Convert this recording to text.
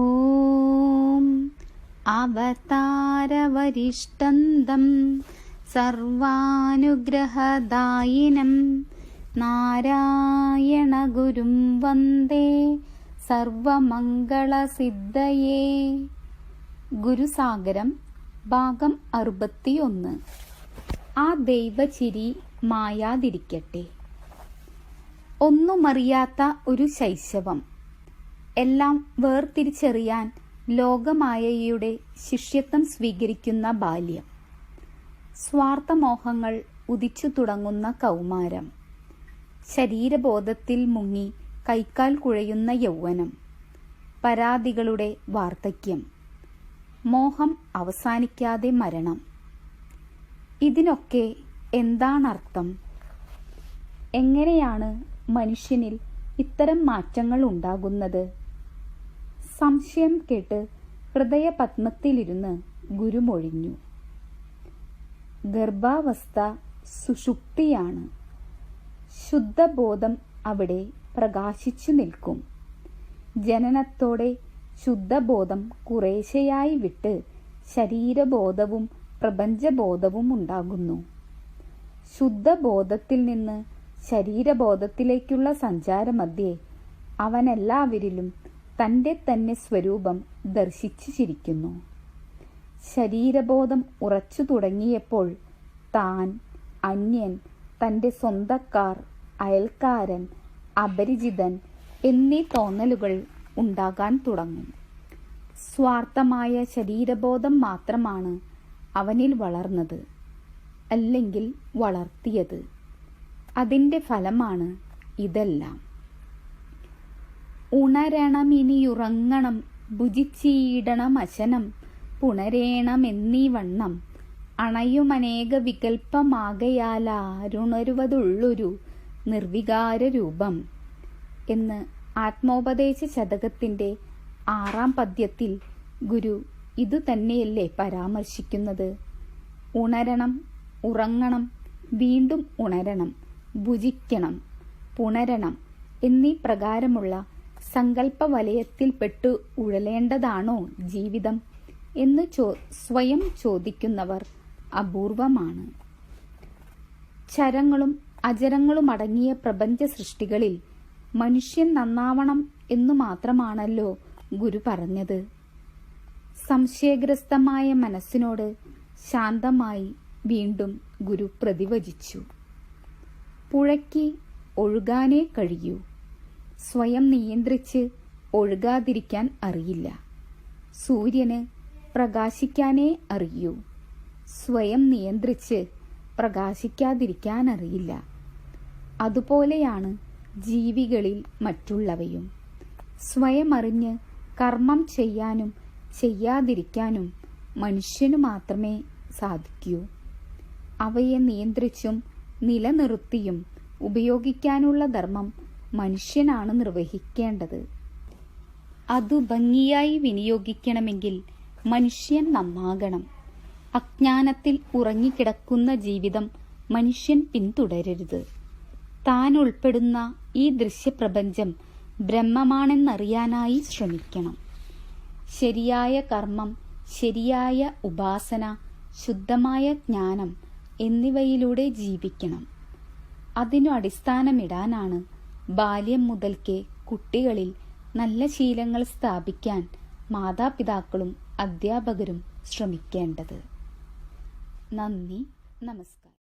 ॐ अवतारवरिष्ठन्दं सर्वानुग्रहदायिनं നാരായണഗുരും വന്ദേ സർവമംഗളസിദ്ധയേ ഗുരുസാഗരം ഭാഗം അറുപത്തിയൊന്ന് ആ ദൈവചിരി മായാതിരിക്കട്ടെ ഒന്നുമറിയാത്ത ഒരു ശൈശവം എല്ലാം വേർതിരിച്ചറിയാൻ ലോകമായയുടെ ശിഷ്യത്വം സ്വീകരിക്കുന്ന ബാല്യം. സ്വാർത്ഥമോഹങ്ങൾ ഉദിച്ചു തുടങ്ങുന്ന കൗമാരം. ശരീരബോധത്തിൽ മുങ്ങി കൈക്കാൽ കുഴയുന്ന യൗവനം. പരാതികളുടെ വാർദ്ധക്യം. മോഹം അവസാനിക്കാതെ മരണം. ഇതിനൊക്കെ എന്താണർത്ഥം? എങ്ങനെയാണ് മനുഷ്യനിൽ ഇത്തരം മാറ്റങ്ങൾ ഉണ്ടാകുന്നത്? സംശയം കേട്ട് ഹൃദയപത്മത്തിലിരുന്ന് ഗുരുമൊഴിഞ്ഞു. ഗർഭാവസ്ഥ സുഷുപ്തിയാണ്. ശുദ്ധബോധം അവിടെ പ്രകാശിച്ചു നിൽക്കും. ജനനത്തോടെ ശുദ്ധബോധം കുറേശയായി വിട്ട് ശരീരബോധവും പ്രപഞ്ചബോധവും ഉണ്ടാകുന്നു. ശുദ്ധബോധത്തിൽ നിന്ന് ശരീരബോധത്തിലേക്കുള്ള സഞ്ചാരമധ്യേ അവനെല്ലാവരിലും തന്റെ തന്നെ സ്വരൂപം ദർശിച്ചു ചിരിക്കുന്നു ശരീരബോധം ഉറച്ചു തുടങ്ങിയപ്പോൾ താൻ അന്യൻ തന്റെ സ്വന്തക്കാർ അയൽക്കാരൻ അപരിചിതൻ എന്നീ തോന്നലുകൾ ഉണ്ടാകാൻ തുടങ്ങും. സ്വാർത്ഥമായ ശരീരബോധം മാത്രമാണ് അവനിൽ വളർന്നത് അല്ലെങ്കിൽ വളർത്തിയത്. അതിന്റെ ഫലമാണ് ഇതെല്ലാം. ഉണരണമിനിയുറങ്ങണം ഭുജിച്ചീടണം അശനം പുണരേണമെന്നീ വണ്ണം. അണയുമനേക വികൽപ്പമാകയാലാരുണരുവതുള്ളൊരു നിർവികാര രൂപം എന്ന് ആത്മോപദേശ ശതകത്തിന്റെ ആറാം പദ്യത്തിൽ ഗുരു ഇതുതന്നെയല്ലേ പരാമർശിക്കുന്നത്. ഉണരണം ഉറങ്ങണം വീണ്ടും ഉണരണം ഭുജിക്കണം പുണരണം എന്നീ പ്രകാരമുള്ള സങ്കല്പ വലയത്തിൽപ്പെട്ടു ഉഴലേണ്ടതാണോ ജീവിതം എന്ന് ചോ സ്വയം ചോദിക്കുന്നവർ അപൂർവമാണ്. ചരങ്ങളും അജരങ്ങളുമടങ്ങിയ പ്രപഞ്ച സൃഷ്ടികളിൽ മനുഷ്യൻ നന്നാവണം എന്നു മാത്രമാണല്ലോ ഗുരു പറഞ്ഞത്. സംശയഗ്രസ്തമായ മനസ്സിനോട് ശാന്തമായി വീണ്ടും ഗുരു പ്രതിവചിച്ചു. പുഴയ്ക്ക് ഒഴുകാനേ കഴിയൂ. സ്വയം നിയന്ത്രിച്ച് ഒഴുകാതിരിക്കാൻ അറിയില്ല. സൂര്യന് പ്രകാശിക്കാനേ അറിയൂ. സ്വയം നിയന്ത്രിച്ച് പ്രകാശിക്കാതിരിക്കാൻ അറിയില്ല. അതുപോലെയാണ് ജീവികളിൽ മറ്റുള്ളവയും. സ്വയം അറിഞ്ഞ് കർമ്മം ചെയ്യാനും ചെയ്യാതിരിക്കാനും മനുഷ്യനു മാത്രമേ സാധിക്കൂ. അവയെ നിയന്ത്രിച്ചും നിലനിർത്തിയും ഉപയോഗിക്കാനുള്ള ധർമ്മം മനുഷ്യനാണ് നിർവഹിക്കേണ്ടത്. അതു ഭംഗിയായി വിനിയോഗിക്കണമെങ്കിൽ മനുഷ്യൻ നന്നാകണം. അജ്ഞാനത്തിൽ ഉറങ്ങിക്കിടക്കുന്ന ജീവിതം മനുഷ്യൻ പിന്തുടരരുത്. താൻ ഉൾപ്പെടുന്ന ഈ ദൃശ്യപ്രപഞ്ചം ബ്രഹ്മമാണെന്നറിയാനായി ശ്രമിക്കണം. ശരിയായ കർമ്മം ശരിയായ ഉപാസന ശുദ്ധമായ ജ്ഞാനം എന്നിവയിലൂടെ ജീവിക്കണം. അതിനു അടിസ്ഥാനമിടാനാണ് ബാല്യം മുതൽക്കേ കുട്ടികളിൽ നല്ല ശീലങ്ങൾ സ്ഥാപിക്കാൻ മാതാപിതാക്കളും അധ്യാപകരും ശ്രമിക്കേണ്ടത്. നന്ദി നമസ്കാരം.